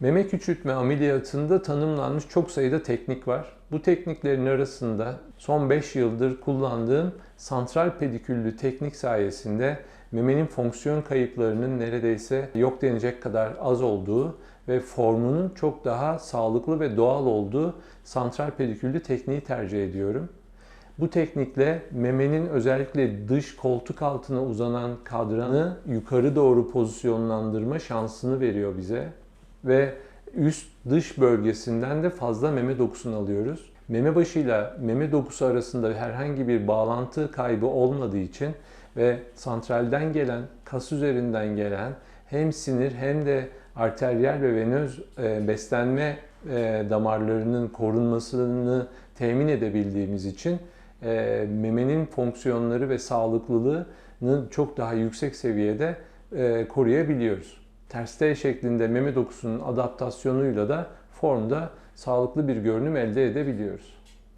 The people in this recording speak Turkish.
Meme küçültme ameliyatında tanımlanmış çok sayıda teknik var. Bu tekniklerin arasında son 5 yıldır kullandığım santral pediküllü teknik sayesinde memenin fonksiyon kayıplarının neredeyse yok denecek kadar az olduğu ve formunun çok daha sağlıklı ve doğal olduğu santral pediküllü tekniği tercih ediyorum. Bu teknikle memenin özellikle dış koltuk altına uzanan kadranı yukarı doğru pozisyonlandırma şansını veriyor bize ve üst dış bölgesinden de fazla meme dokusunu alıyoruz. Meme başıyla meme dokusu arasında herhangi bir bağlantı kaybı olmadığı için ve santralden gelen, kas üzerinden gelen hem sinir hem de arteriyel ve venöz e, beslenme e, damarlarının korunmasını temin edebildiğimiz için e, memenin fonksiyonları ve sağlıklılığını çok daha yüksek seviyede koruyabiliyoruz. Ters T şeklinde meme dokusunun adaptasyonuyla da formda sağlıklı bir görünüm elde edebiliyoruz.